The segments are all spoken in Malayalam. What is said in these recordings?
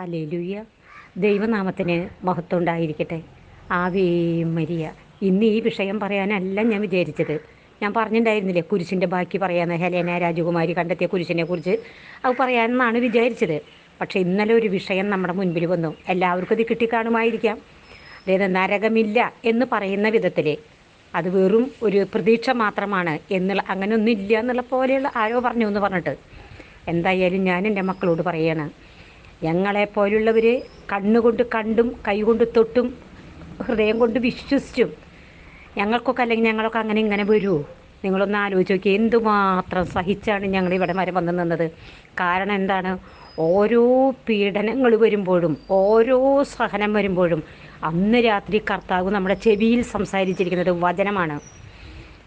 ഹാലേലുയ്യ ദൈവനാമത്തിന് മഹത്വം ഉണ്ടായിരിക്കട്ടെ ആവേ മരിയ. ഇന്ന് ഈ വിഷയം പറയാനല്ല ഞാൻ വിചാരിച്ചത്. ഞാൻ പറഞ്ഞിട്ടുണ്ടായിരുന്നില്ലേ കുരിശിന്റെ ബാക്കി പറയാമെന്ന് ഹെലേന രാജകുമാരി കണ്ടെത്തിയ കുരിശിനെ കുറിച്ച് അത് പറയാമെന്നാണ് വിചാരിച്ചത്. പക്ഷേ ഇന്നലെ ഒരു വിഷയം നമ്മുടെ മുൻപിൽ വന്നു. എല്ലാവർക്കും ഇത് കിട്ടിക്കാണുമായിരിക്കാം. അതായത് നരകമില്ല എന്ന് പറയുന്ന വിധത്തിൽ അത് വെറും ഒരു പ്രതീക്ഷ മാത്രമാണ് എന്നുള്ള അങ്ങനെ ഒന്നും ഇല്ല എന്നുള്ള പോലെയുള്ള ആരോ പറഞ്ഞു എന്ന് പറഞ്ഞിട്ട്. എന്തായാലും ഞാൻ എന്റെ മക്കളോട് പറയാണ് ഞങ്ങളെപ്പോലുള്ളവർ കണ്ണുകൊണ്ട് കണ്ടും കൈകൊണ്ട് തൊട്ടും ഹൃദയം കൊണ്ട് വിശ്വസിച്ചും ഞങ്ങൾക്കൊക്കെ അല്ലെങ്കിൽ ഞങ്ങളൊക്കെ അങ്ങനെ ഇങ്ങനെ വരുമോ നിങ്ങളൊന്ന് ആലോചിച്ച് നോക്കി എന്തുമാത്രം സഹിച്ചാണ് ഞങ്ങൾ ഇവിടെ വരെ വന്നു നിന്നത്? കാരണം എന്താണ്? ഓരോ പീഡനങ്ങൾ വരുമ്പോഴും ഓരോ സഹനം വരുമ്പോഴും അന്ന് രാത്രി കർത്താവ് നമ്മുടെ ചെവിയിൽ സംസാരിച്ചിരിക്കുന്നത് വചനമാണ്.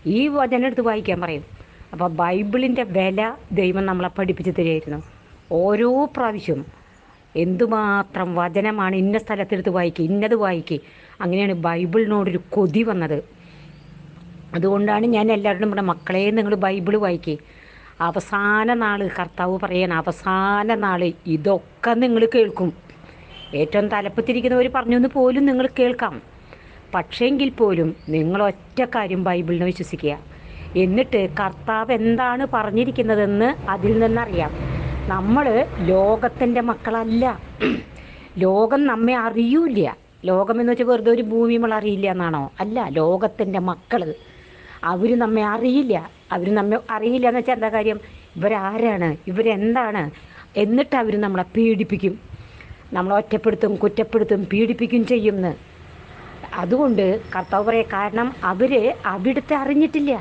ഈ വചനം എടുത്ത് വായിക്കാൻ പറയും. അപ്പോൾ ബൈബിളിന്റെ വില ദൈവം നമ്മളെ പഠിപ്പിച്ച് തരുമായിരുന്നു ഓരോ പ്രാവശ്യവും എന്തുമാത്രം വചനമാണ് ഇന്ന സ്ഥലത്തെടുത്ത് വായിക്കുക ഇന്നത് വായിക്കുക അങ്ങനെയാണ് ബൈബിളിനോടൊരു കൊതി വന്നത്. അതുകൊണ്ടാണ് ഞാൻ എല്ലാവരോടും നമ്മുടെ മക്കളെ നിങ്ങൾ ബൈബിൾ വായിക്കുക അവസാന നാൾ കർത്താവ് പറയാൻ അവസാന നാൾ ഇതൊക്കെ നിങ്ങൾ കേൾക്കും. ഏറ്റവും തലപ്പത്തിരിക്കുന്നവർ പറഞ്ഞൊന്ന് പോലും നിങ്ങൾ കേൾക്കാം. പക്ഷേങ്കിൽ പോലും നിങ്ങൾ ഒറ്റ കാര്യം ബൈബിളിനെ വിശ്വസിക്കുക. എന്നിട്ട് കർത്താവ് എന്താണ് പറഞ്ഞിരിക്കുന്നതെന്ന് അതിൽ നിന്നറിയാം. നമ്മൾ ലോകത്തിന്റെ മക്കളല്ല. ലോകം നമ്മെ അറിയൂല എന്ന് വെച്ചാൽ വെറുതെ ഒരു ഭൂമി നമ്മൾ അറിയില്ല എന്നാണോ? അല്ല ലോകത്തിന്റെ മക്കൾ അവർ നമ്മെ അറിയില്ല. അവർ നമ്മെ അറിയില്ല എന്ന് വെച്ചാൽ എന്താ കാര്യം? ഇവരാരാണ്? ഇവരെന്താണ്? എന്നിട്ട് അവർ നമ്മളെ പീഡിപ്പിക്കും. നമ്മളെ ഒറ്റപ്പെടുത്തും കുറ്റപ്പെടുത്തും പീഡിപ്പിക്കും ചെയ്യുമെന്ന് അതുകൊണ്ട് കർത്താവ് പറയാം കാരണം അവർ അവിടുത്തെ അറിഞ്ഞിട്ടില്ല.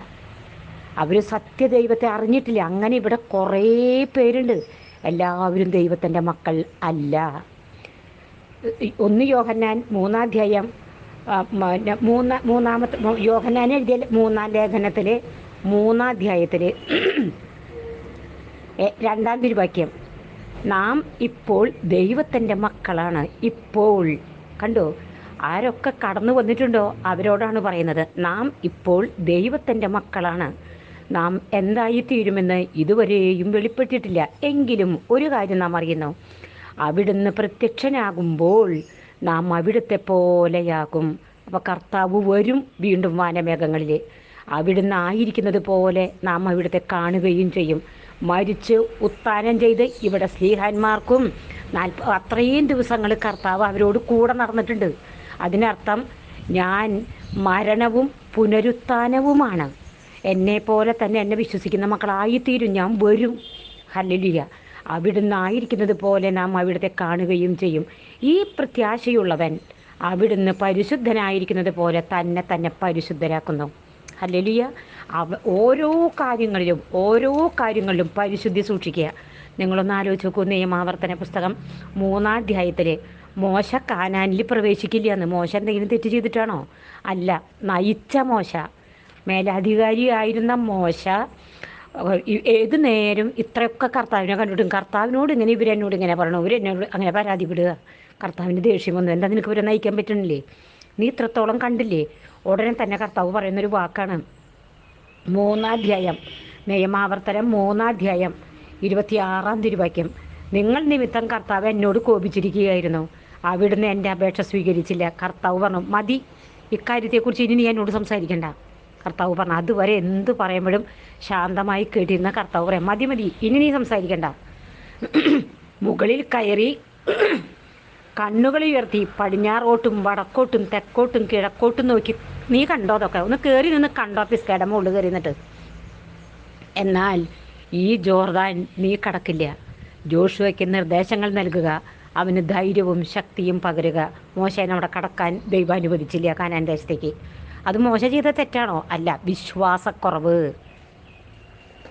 അവർ സത്യദൈവത്തെ അറിഞ്ഞിട്ടില്ല. അങ്ങനെ ഇവിടെ കുറേ പേരുണ്ട്. എല്ലാവരും ദൈവത്തിന്റെ മക്കൾ അല്ല. ഒന്ന് യോഹന്നാൻ മൂന്നാധ്യായം മൂന്ന മൂന്നാമത്തെ യോഹന്നാൻ എഴുതിയ മൂന്നാം ലേഖനത്തിൽ മൂന്നാധ്യായത്തിൽ രണ്ടാം തിരുവാക്യം. നാം ഇപ്പോൾ ദൈവത്തിന്റെ മക്കളാണ്. ഇപ്പോൾ കണ്ടോ? ആരൊക്കെ കടന്നു വന്നിട്ടുണ്ടോ? അവരോടാണ് പറയുന്നത്. നാം ഇപ്പോൾ ദൈവത്തിന്റെ മക്കളാണ്. നാം എന്തായിത്തീരുമെന്ന് ഇതുവരെയും വെളിപ്പെട്ടിട്ടില്ല. എങ്കിലും ഒരു കാര്യം നാം അറിയുന്നു. അവിടുന്ന് പ്രത്യക്ഷനാകുമ്പോൾ നാം അവിടുത്തെ പോലെയാകും. അപ്പോൾ കർത്താവ് വരും വീണ്ടും വാനമേഘങ്ങളിൽ അവിടുന്ന് ആയിരിക്കുന്നത് പോലെ നാം അവിടുത്തെ കാണുകയും ചെയ്യും. മരിച്ച് ഉത്ഥാനം ചെയ്ത് ഇവിടെ സ്ലീഹാന്മാർക്കും നാൽപ്പ അത്രയും ദിവസങ്ങൾ കർത്താവ് അവരോട് കൂടെ നടന്നിട്ടുണ്ട്. അതിനർത്ഥം ഞാൻ മരണവും പുനരുത്ഥാനവുമാണ്. എന്നെ പോലെ തന്നെ എന്നെ വിശ്വസിക്കുന്ന മക്കളായിത്തീരും ഞാൻ വരും. ഹല്ലിയ അവിടുന്ന് ആയിരിക്കുന്നത് പോലെ നാം അവിടുത്തെ കാണുകയും ചെയ്യും. ഈ പ്രത്യാശയുള്ളവൻ അവിടുന്ന് പരിശുദ്ധനായിരിക്കുന്നത് പോലെ തന്നെ തന്നെ പരിശുദ്ധരാക്കുന്നു. ഹല്ലേലൂയ. അവ ഓരോ കാര്യങ്ങളിലും ഓരോ കാര്യങ്ങളിലും പരിശുദ്ധി സൂക്ഷിക്കുക. നിങ്ങളൊന്ന് ആലോചിച്ച് നോക്കൂ നിയമാവർത്തന പുസ്തകം മൂന്നാധ്യായത്തിൽ മോശ കാനാനിൽ പ്രവേശിക്കില്ല എന്ന്. മോശ എന്തെങ്കിലും തെറ്റ് ചെയ്തിട്ടാണോ? അല്ല നയിച്ച മോശ. മേലധികാരിയായിരുന്ന മോശ ഏത് നേരം ഇത്രയൊക്കെ കർത്താവിനെ കണ്ടിട്ടും കർത്താവിനോട് ഇങ്ങനെ ഇവരെന്നോട് ഇങ്ങനെ പറയണം? ഇവരെന്നോട് അങ്ങനെ പരാതിപ്പെടുക. കർത്താവിന് ദേഷ്യം വന്നു. എന്താ നിനക്ക് ഇവരെ നയിക്കാൻ പറ്റണില്ലേ? നീ ഇത്രത്തോളം കണ്ടില്ലേ? ഉടനെ തന്നെ കർത്താവ് പറയുന്നൊരു വാക്കാണ്. മൂന്നാധ്യായം നിയമാവർത്തനം മൂന്നാധ്യായം ഇരുപത്തിയാറാം തിരുവാക്യം. നിങ്ങൾ നിമിത്തം കർത്താവ് എന്നോട് കോപിച്ചിരിക്കുകയായിരുന്നു. അവിടുന്ന് എന്റെ അപേക്ഷ സ്വീകരിച്ചില്ല. കർത്താവ് പറഞ്ഞു മതി. ഇക്കാര്യത്തെക്കുറിച്ച് ഇനി നീ എന്നോട് സംസാരിക്കണ്ട. കർത്താവ് പറഞ്ഞു അതുവരെ എന്ത് പറയുമ്പോഴും ശാന്തമായി കേട്ടിരുന്ന കർത്താവ് പറയാം. മതി മതി. ഇനി നീ സംസാരിക്കണ്ട. മുകളിൽ കയറി കണ്ണുകൾ ഉയർത്തി പടിഞ്ഞാറോട്ടും വടക്കോട്ടും തെക്കോട്ടും കിഴക്കോട്ടും നോക്കി. നീ കണ്ടോ അതൊക്കെ? ഒന്ന് കയറി നിന്ന് കണ്ടോ പിസ്കയുടെ മുകളിൽ കയറി നിന്നിട്ട്? എന്നാൽ ഈ ജോർദാൻ നീ കടക്കില്ല. ജോഷുവയ്ക്ക് നിർദ്ദേശങ്ങൾ നൽകുക. അവന് ധൈര്യവും ശക്തിയും പകരുക. മോശനെ അവിടെ കടക്കാൻ ദൈവം അനുവദിച്ചില്ല കാനാൻ ദേശത്തേക്ക്. അത് മോശം ചെയ്ത തെറ്റാണോ? അല്ല വിശ്വാസക്കുറവ്.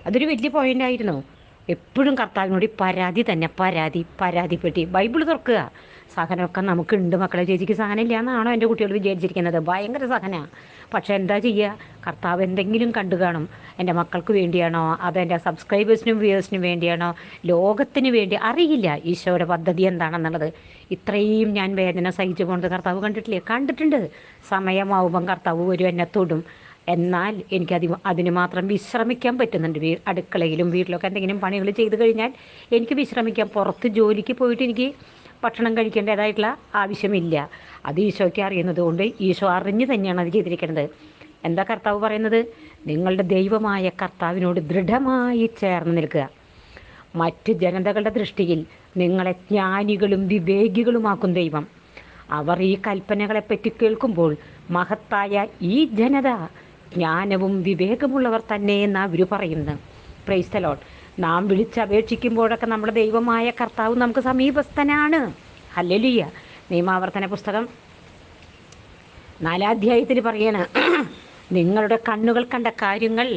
അതൊരു വലിയ പോയിന്റ് ആയിരുന്നു. എപ്പോഴും കർത്താവിനോട് പരാതി തന്നെ പരാതി പരാതിപ്പെട്ടി ബൈബിൾ തുറക്കുക. സഹനമൊക്കെ നമുക്കുണ്ട് മക്കളെ. ചേച്ചിക്ക് സഹനം ഇല്ല എന്നാണോ എന്റെ കുട്ടികൾ വിചാരിച്ചിരിക്കുന്നത്? ഭയങ്കര സഹന. പക്ഷേ എന്താ ചെയ്യുക കർത്താവ് എന്തെങ്കിലും കണ്ടു കാണും. എന്റെ മക്കൾക്ക് വേണ്ടിയാണോ? അതോ സബ്സ്ക്രൈബേഴ്സിനും വ്യൂവേഴ്സിനും വേണ്ടിയാണോ? ലോകത്തിന് വേണ്ടി അറിയില്ല ഈശോയുടെ പദ്ധതി എന്താണെന്നുള്ളത്. ഇത്രയും ഞാൻ വേദന സഹിച്ചു പോകുന്നത് കർത്താവ് കണ്ടിട്ടില്ലേ? കണ്ടിട്ടുണ്ട്. സമയമാവുമ്പം കർത്താവ് വരും എന്നെ തൊടും. എന്നാൽ എനിക്ക് അതി അതിന് മാത്രം വിശ്രമിക്കാൻ പറ്റുന്നുണ്ട്. വീ അടുക്കളയിലും വീട്ടിലൊക്കെ എന്തെങ്കിലും പണികൾ ചെയ്ത് കഴിഞ്ഞാൽ എനിക്ക് വിശ്രമിക്കാം. പുറത്ത് ജോലിക്ക് പോയിട്ട് എനിക്ക് ഭക്ഷണം കഴിക്കേണ്ടതായിട്ടുള്ള ആവശ്യമില്ല. അത് ഈശോയ്ക്ക് അറിയുന്നത് കൊണ്ട് ഈശോ അറിഞ്ഞു തന്നെയാണ് അത് ചെയ്തിരിക്കുന്നത്. എന്താ കർത്താവ് പറയുന്നത്? നിങ്ങളുടെ ദൈവമായ കർത്താവിനോട് ദൃഢമായി ചേർന്ന് നിൽക്കുക. മറ്റ് ജനതകളുടെ ദൃഷ്ടിയിൽ നിങ്ങളെ ജ്ഞാനികളും വിവേകികളുമാക്കും ദൈവം. അവർ ഈ കൽപ്പനകളെപ്പറ്റി കേൾക്കുമ്പോൾ മഹത്തായ ഈ ജനത ജ്ഞാനവും വിവേകമുള്ളവർ തന്നെ എന്ന് അവർ പറയുന്നത്. പ്രൈസ്തലോൺ നാം വിളിച്ചപേക്ഷിക്കുമ്പോഴൊക്കെ നമ്മുടെ ദൈവമായ കർത്താവ് നമുക്ക് സമീപസ്ഥനാണ്. അല്ലലിയ നിയമാവർത്തന പുസ്തകം നാലാധ്യായത്തിൽ പറയണ നിങ്ങളുടെ കണ്ണുകൾ കണ്ട കാര്യങ്ങൾ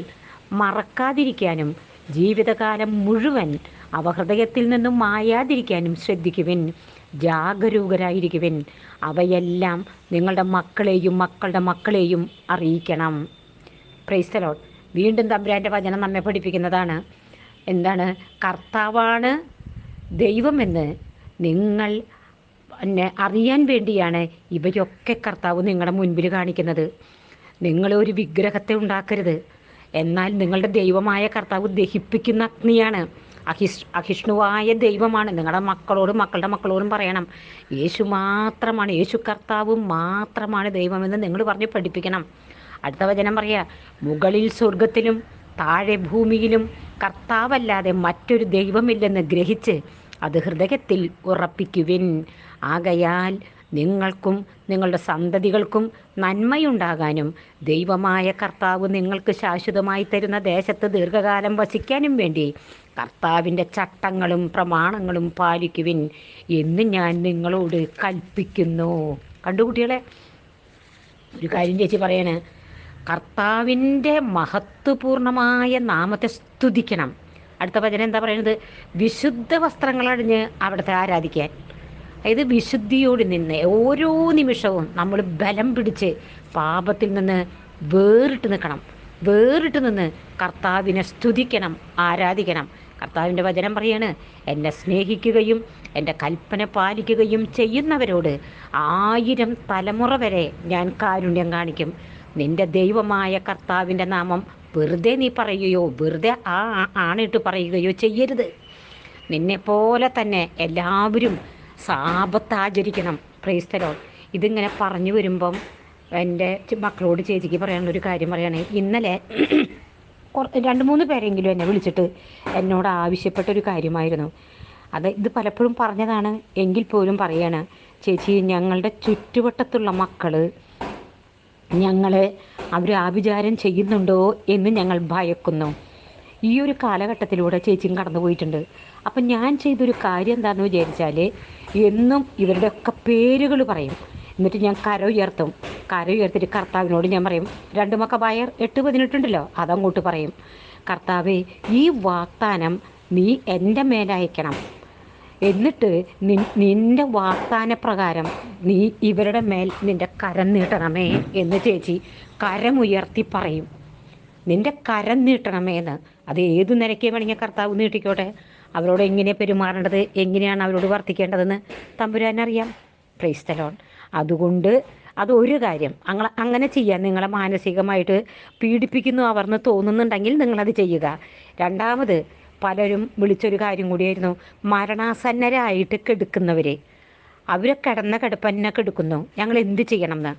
മറക്കാതിരിക്കാനും ജീവിതകാലം മുഴുവൻ അവഹൃദയത്തിൽ നിന്നും മായാതിരിക്കാനും ശ്രദ്ധിക്കുവിൻ. ജാഗരൂകരായിരിക്കുവിൻ. അവയെല്ലാം നിങ്ങളുടെ മക്കളെയും മക്കളുടെ മക്കളെയും അറിയിക്കണം. പ്രൈസ്തലോട്ട് വീണ്ടും തമ്പുരാന്റെ വചനം നമ്മെ പഠിപ്പിക്കുന്നതാണ്. എന്താണ്? കർത്താവാണ് ദൈവമെന്ന് നിങ്ങൾ എന്നെ അറിയാൻ വേണ്ടിയാണ് ഇവയൊക്കെ കർത്താവ് നിങ്ങളുടെ മുൻപിൽ കാണിക്കുന്നത്. നിങ്ങളൊരു വിഗ്രഹത്തെ ഉണ്ടാക്കരുത്. എന്നാൽ നിങ്ങളുടെ ദൈവമായ കർത്താവ് ദഹിപ്പിക്കുന്ന അഗ്നിയാണ്. അഹിഷ് അഹിഷ്ണുവായ ദൈവമാണ്. നിങ്ങളുടെ മക്കളോടും മക്കളുടെ മക്കളോടും പറയണം. യേശു മാത്രമാണ് യേശു കർത്താവ് മാത്രമാണ് ദൈവമെന്ന് നിങ്ങൾ പറഞ്ഞ് പഠിപ്പിക്കണം. അടുത്ത വചനം പറയുക മുകളിൽ സ്വർഗത്തിലും താഴെ ഭൂമിയിലും കർത്താവല്ലാതെ മറ്റൊരു ദൈവമില്ലെന്ന് ഗ്രഹിച്ച് അത് ഹൃദയത്തിൽ ഉറപ്പിക്കുവിൻ. ആകയാൽ നിങ്ങൾക്കും നിങ്ങളുടെ സന്തതികൾക്കും നന്മയുണ്ടാകാനും ദൈവമായ കർത്താവ് നിങ്ങൾക്ക് ശാശ്വതമായി തരുന്ന ദേശത്ത് ദീർഘകാലം വസിക്കാനും വേണ്ടി കർത്താവിന്റെ ചട്ടങ്ങളും പ്രമാണങ്ങളും പാലിക്കുവിൻ എന്ന് ഞാൻ നിങ്ങളോട് കൽപ്പിക്കുന്നു. കണ്ടു കുട്ടികളെ? ഒരു കാര്യം ചേച്ചി പറയാണ് കർത്താവിന്റെ മഹത്വപൂർണമായ നാമത്തെ സ്തുതിക്കണം. അടുത്ത വചനം എന്താ പറയുന്നത്? വിശുദ്ധ വസ്ത്രങ്ങളണിഞ്ഞ് അവിടുത്തെ ആരാധിക്കാൻ. അതായത് വിശുദ്ധിയോട് നിന്ന് ഓരോ നിമിഷവും നമ്മൾ ബലം പിടിച്ച് പാപത്തിൽ നിന്ന് വേറിട്ട് നിൽക്കണം. വേറിട്ട് നിന്ന് കർത്താവിനെ സ്തുതിക്കണം ആരാധിക്കണം. കർത്താവിന്റെ വചനം പറയാണ് എന്നെ സ്നേഹിക്കുകയും എന്റെ കൽപ്പന പാലിക്കുകയും ചെയ്യുന്നവരോട് ആയിരം തലമുറ വരെ ഞാൻ കാരുണ്യം കാണിക്കും. നിന്റെ ദൈവമായ കർത്താവിന്റെ നാമം വെറുതെ നീ പറയുകയോ വെറുതെ ആ ആണിട്ട് പറയുകയോ ചെയ്യരുത്. നിന്നെപ്പോലെ തന്നെ എല്ലാവരും സാപത്ത് ആചരിക്കണം പ്രേസ്തലോ ഇതിങ്ങനെ പറഞ്ഞു വരുമ്പം എന്റെ മക്കളോട് ചേച്ചിക്ക് പറയാനുള്ളൊരു കാര്യം പറയുകയാണെ ഇന്നലെ രണ്ട് മൂന്ന് പേരെങ്കിലും എന്നെ വിളിച്ചിട്ട് എന്നോട് ആവശ്യപ്പെട്ടൊരു കാര്യമായിരുന്നു. അത് ഇത് പലപ്പോഴും പറഞ്ഞതാണ് എങ്കിൽ പോലും പറയാണ് ചേച്ചി ഞങ്ങളുടെ ചുറ്റുവട്ടത്തുള്ള മക്കൾ ഞങ്ങളെ അവർ ആഭിചാരം ചെയ്യുന്നുണ്ടോ എന്ന് ഞങ്ങൾ ഭയക്കുന്നു. ഈ ഒരു കാലഘട്ടത്തിലൂടെ ചേച്ചിയും കടന്നു പോയിട്ടുണ്ട്. അപ്പം ഞാൻ ചെയ്തൊരു കാര്യം എന്താണെന്ന് വിചാരിച്ചാൽ എന്നും ഇവരുടെയൊക്കെ പേരുകൾ പറയും. എന്നിട്ട് ഞാൻ കര ഉയർത്തും. കര ഉയർത്തിയിട്ട് കർത്താവിനോട് ഞാൻ പറയും രണ്ടു മക്ക ബയർ എട്ട് പതിനെട്ടുണ്ടല്ലോ അതങ്ങോട്ട് പറയും. കർത്താവേ ഈ വാഗ്ദാനം നീ എന്റെ മേലയക്കണം എന്നിട്ട് നി- നിന്റെ വാഗ്ദാന പ്രകാരം നീ ഇവരുടെ മേൽ നിന്റെ കരം നീട്ടണമേ എന്ന് ചേച്ചി കരമുയർത്തി പറയും. നിന്റെ കരം നീട്ടണമേ എന്ന്. അത് ഏതു നിലയ്ക്ക് വേണമെങ്കിൽ കർത്താവ് നീട്ടിക്കോട്ടെ അവരോട് എങ്ങനെ പെരുമാറേണ്ടത്? എങ്ങനെയാണ് അവരോട് വർത്തിക്കേണ്ടതെന്ന് തമ്പുരാനറിയാം. ക്രൈസ്തലോൺ അതുകൊണ്ട് അതൊരു കാര്യം അങ്ങ അങ്ങനെ ചെയ്യാൻ നിങ്ങളെ മാനസികമായിട്ട് പീഡിപ്പിക്കുന്നു അവർന്ന് തോന്നുന്നുണ്ടെങ്കിൽ നിങ്ങളത് ചെയ്യുക. രണ്ടാമത് പലരും വിളിച്ചൊരു കാര്യം കൂടിയായിരുന്നു മരണാസന്നരായിട്ട് കെടുക്കുന്നവരെ. അവരെ കിടന്ന കിടപ്പന്നെ കെടുക്കുന്നു. ഞങ്ങൾ എന്ത് ചെയ്യണം എന്ന്.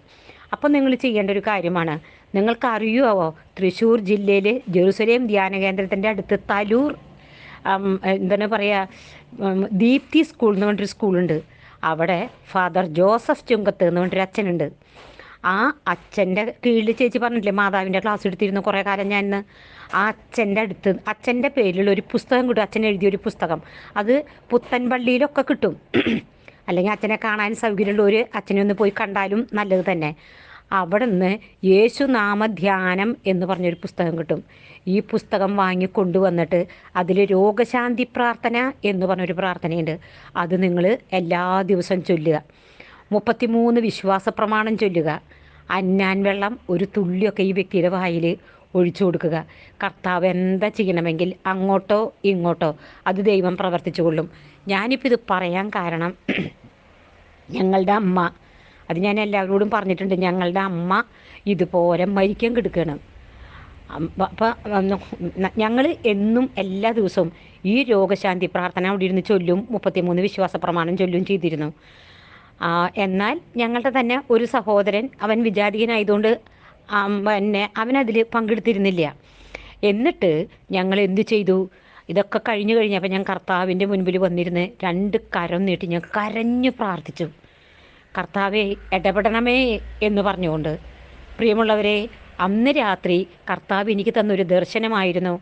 അപ്പം നിങ്ങൾ ചെയ്യേണ്ട ഒരു കാര്യമാണ് നിങ്ങൾക്ക് അറിയുമോ തൃശ്ശൂർ ജില്ലയിൽ ജെറുസലേം ധ്യാന കേന്ദ്രത്തിന്റെ അടുത്ത് തലൂർ എന്താണ് പറയുക ദീപ്തി സ്കൂൾ എന്ന് പറഞ്ഞൊരു സ്കൂളുണ്ട്. അവിടെ ഫാദർ ജോസഫ് ചുങ്കത്ത് എന്ന് പറഞ്ഞൊരു അച്ഛനുണ്ട്. ആ അച്ഛന്റെ കീഴിൽ ചേച്ചി പറഞ്ഞിട്ടില്ലേ മാതാവിന്റെ ക്ലാസ് എടുത്തിരുന്നു കുറേ കാലം ഞാൻ ആ അച്ഛന്റെ അടുത്ത് അച്ഛന്റെ പേരിലുള്ള ഒരു പുസ്തകം കിട്ടും അച്ഛൻ എഴുതിയ ഒരു പുസ്തകം. അത് പുത്തൻപള്ളിയിലൊക്കെ കിട്ടും. അല്ലെങ്കിൽ അച്ഛനെ കാണാൻ സൗകര്യമുള്ള ഒരു അച്ഛനെ ഒന്ന് പോയി കണ്ടാലും നല്ലത് തന്നെ. അവിടെ നിന്ന് യേശുനാമ ധ്യാനം എന്ന് പറഞ്ഞൊരു പുസ്തകം കിട്ടും. ഈ പുസ്തകം വാങ്ങി കൊണ്ടുവന്നിട്ട് അതിൽ രോഗശാന്തി പ്രാർത്ഥന എന്ന് പറഞ്ഞൊരു പ്രാർത്ഥനയുണ്ട്. അത് നിങ്ങൾ എല്ലാ ദിവസവും ചൊല്ലുക. മുപ്പത്തിമൂന്ന് വിശ്വാസ പ്രമാണം ചൊല്ലുക. അന്നാൻ വെള്ളം ഒരു തുള്ളിയൊക്കെ ഈ വ്യക്തിയുടെ വായിൽ ഒഴിച്ചു കൊടുക്കുക. കർത്താവ് എന്താ ചെയ്യണമെങ്കിൽ അങ്ങോട്ടോ ഇങ്ങോട്ടോ അത് ദൈവം പ്രവർത്തിച്ചു കൊള്ളും. ഞാനിപ്പോൾ ഇത് പറയാൻ കാരണം ഞങ്ങളുടെ അമ്മ അത് ഞാൻ എല്ലാവരോടും പറഞ്ഞിട്ടുണ്ട് ഞങ്ങളുടെ അമ്മ ഇതുപോലെ മരിക്കാൻ കിടക്കുകയാണ് അപ്പം ഞങ്ങൾ എന്നും എല്ലാ ദിവസവും ഈ രോഗശാന്തി പ്രാർത്ഥന അവിടെ ഇരുന്ന് ചൊല്ലും മുപ്പത്തിമൂന്ന് വിശ്വാസ പ്രമാണം ചൊല്ലും ചെയ്തിരുന്നു. എന്നാൽ ഞങ്ങളുടെ തന്നെ ഒരു സഹോദരൻ അവൻ വിജാതികനായതുകൊണ്ട് പിന്നെ അവനതിൽ പങ്കെടുത്തിരുന്നില്ല. എന്നിട്ട് ഞങ്ങൾ എന്തു ചെയ്തു? ഇതൊക്കെ കഴിഞ്ഞു കഴിഞ്ഞപ്പോൾ ഞാൻ കർത്താവിന്റെ മുൻപിൽ വന്നിരുന്ന് രണ്ട് കരം നീട്ടി ഞാൻ കരഞ്ഞു പ്രാർത്ഥിച്ചു. കർത്താവെ ഇടപെടണമേ എന്ന് പറഞ്ഞുകൊണ്ട്. പ്രിയമുള്ളവരെ അന്ന് രാത്രി കർത്താവ് എനിക്ക് തന്നൊരു ദർശനമായിരുന്നു.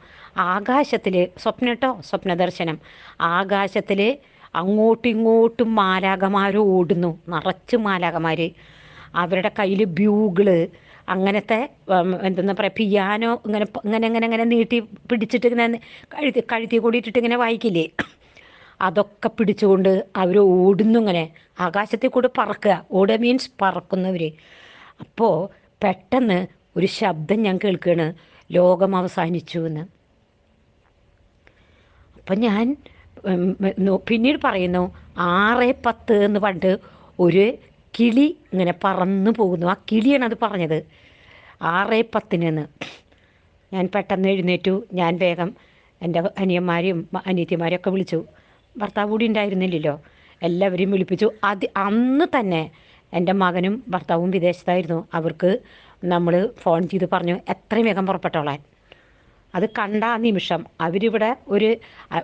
ആകാശത്തിൽ സ്വപ്നം കേട്ടോ? സ്വപ്ന ദർശനം ആകാശത്തിൽ അങ്ങോട്ടും ഇങ്ങോട്ടും മാലാകമാർ ഓടുന്നു. നിറച്ച് മാലാകമാർ അവരുടെ കയ്യിൽ ബ്യൂഗിൾ അങ്ങനത്തെ എന്തെന്ന് പറയുക പിയാനോ ഇങ്ങനെ ഇങ്ങനെ ഇങ്ങനെ ഇങ്ങനെ നീട്ടി പിടിച്ചിട്ട് ഇങ്ങനെ കഴുത്തി കഴുത്തി കൂടിയിട്ടിട്ട് ഇങ്ങനെ വായിക്കില്ലേ? അതൊക്കെ പിടിച്ചുകൊണ്ട് അവർ ഓടുന്നു ഇങ്ങനെ. ആകാശത്തിൽ കൂടെ പറക്കുക. ഓടുക മീൻസ് പറക്കുന്നവർ അപ്പോൾ പെട്ടെന്ന് ഒരു ശബ്ദം ഞാൻ കേൾക്കുകയാണ്. ലോകം അവസാനിച്ചു എന്ന്. അപ്പം ഞാൻ പിന്നീട് പറയുന്നു ആറ് പത്ത് എന്ന് പണ്ട് ഒരു കിളി ഇങ്ങനെ പറന്നു പോകുന്നു. ആ കിളിയാണ് അത് പറഞ്ഞത്. ആറ് പത്തിനെന്ന് ഞാൻ പെട്ടെന്ന് എഴുന്നേറ്റു. ഞാൻ വേഗം എന്റെ അനിയന്മാരെയും അനിയത്തിമാരെയൊക്കെ വിളിച്ചു. ഭർത്താവ് കൂടി ഉണ്ടായിരുന്നില്ലല്ലോ. എല്ലാവരെയും വിളിപ്പിച്ചു. അത് അന്ന് തന്നെ എന്റെ മകനും ഭർത്താവും വിദേശത്തായിരുന്നു. അവർക്ക് നമ്മൾ ഫോൺ ചെയ്ത് പറഞ്ഞു എത്രയും വേഗം പുറപ്പെട്ടോളാൻ. അത് കണ്ട ആ നിമിഷം അവരിവിടെ ഒരു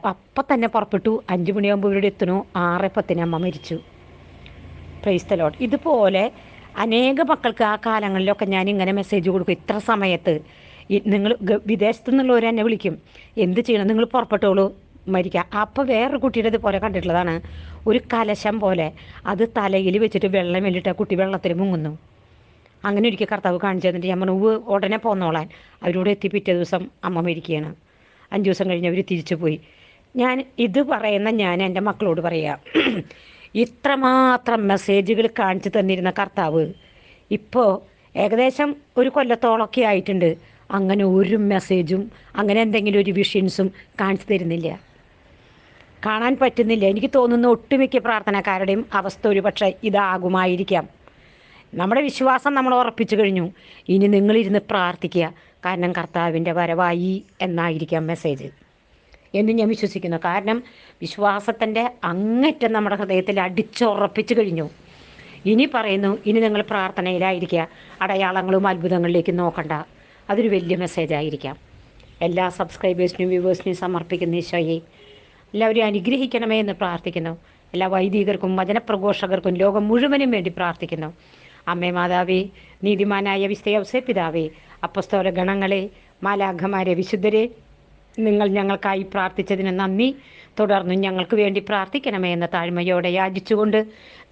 അപ്പം തന്നെ പുറപ്പെട്ടു. അഞ്ച് മണിയാകുമ്പോൾ ഇവിടെ എത്തുന്നു. ആറ് പത്തിന് അമ്മ മരിച്ചു. പ്രൈസ് ലോട്ട് ഇതുപോലെ അനേക മക്കൾക്ക് ആ കാലങ്ങളിലൊക്കെ ഞാൻ ഇങ്ങനെ മെസ്സേജ് കൊടുക്കും. ഇത്ര സമയത്ത് നിങ്ങൾ വിദേശത്തു നിന്നുള്ളവർ എന്നെ വിളിക്കും. എന്ത് ചെയ്യണം? നിങ്ങൾ പുറപ്പെട്ടോളൂ. മരിക്കുക അപ്പോൾ വേറൊരു കുട്ടിയുടെ ഇതുപോലെ കണ്ടിട്ടുള്ളതാണ്. ഒരു കലശം പോലെ അത് തലയിൽ വെച്ചിട്ട് വെള്ളം വെല്ലിട്ട് കുട്ടി വെള്ളത്തിൽ മുങ്ങുന്നു. അങ്ങനെ ഒരിക്കൽ കർത്താവ് കാണിച്ചു തന്നിട്ട് ഞാൻ പറഞ്ഞു "ഉവ്വ് ഉടനെ പോന്നോളാൻ. അവരോട് എത്തി പിറ്റേ ദിവസം അമ്മ മരിക്കുകയാണ്. അഞ്ച് ദിവസം കഴിഞ്ഞ് അവർ തിരിച്ചു പോയി. ഞാൻ ഇത് പറയുന്ന ഞാൻ എന്റെ മക്കളോട് പറയാം. ഇത്രമാത്രം മെസ്സേജുകൾ കാണിച്ചു തന്നിരുന്ന കർത്താവ് ഇപ്പോൾ ഏകദേശം ഒരു കൊല്ലത്തോളമൊക്കെ ആയിട്ടുണ്ട്. അങ്ങനെ ഒരു മെസ്സേജും അങ്ങനെ എന്തെങ്കിലും ഒരു വിഷൻസും കാണിച്ചു തരുന്നില്ല. കാണാൻ പറ്റുന്നില്ല. എനിക്ക് തോന്നുന്ന ഒട്ടുമിക്ക പ്രാർത്ഥനക്കാരുടെയും അവസ്ഥ ഒരു പക്ഷേ ഇതാകുമായിരിക്കാം. നമ്മുടെ വിശ്വാസം നമ്മൾ ഉറപ്പിച്ചു കഴിഞ്ഞു. ഇനി നിങ്ങളിരുന്ന് പ്രാർത്ഥിക്കുക. കാരണം കർത്താവിന്റെ വരവായി എന്നായിരിക്കാം മെസ്സേജ് എന്ന് ഞാൻ വിശ്വസിക്കുന്നു. കാരണം വിശ്വാസത്തിന്റെ അങ്ങറ്റം നമ്മുടെ ഹൃദയത്തിൽ അടിച്ചുറപ്പിച്ചു കഴിഞ്ഞു. ഇനി പറയുന്നു ഇനി നിങ്ങൾ പ്രാർത്ഥനയിലായിരിക്കുക. അടയാളങ്ങളും അത്ഭുതങ്ങളിലേക്ക് നോക്കണ്ട. അതൊരു വലിയ മെസ്സേജ് ആയിരിക്കാം. എല്ലാ സബ്സ്ക്രൈബേഴ്സിനും വ്യൂവേഴ്സിനും സമർപ്പിക്കുന്ന ഈശോയെ എല്ലാവരെയും അനുഗ്രഹിക്കണമേ എന്ന് പ്രാർത്ഥിക്കുന്നു. എല്ലാ വൈദികർക്കും വചനപ്രഘോഷകർക്കും ലോകം മുഴുവനും വേണ്ടി പ്രാർത്ഥിക്കുന്നു. അമ്മേ മാതാവേ നീതിമാനായ വിസ്തയവസേ പിതാവേ അപ്പസ്തോല ഗണങ്ങളെ മാലാഘമാരെ വിശുദ്ധരെ നിങ്ങൾ ഞങ്ങൾക്കായി പ്രാർത്ഥിച്ചതിന് നന്ദി. തുടർന്നും ഞങ്ങൾക്ക് വേണ്ടി പ്രാർത്ഥിക്കണമേ എന്ന താഴ്മയോടെ യാചിച്ചുകൊണ്ട്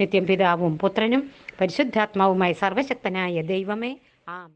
നിത്യം പിതാവും പുത്രനും പരിശുദ്ധാത്മാവുമായി സർവശക്തനായ ദൈവമേ ആം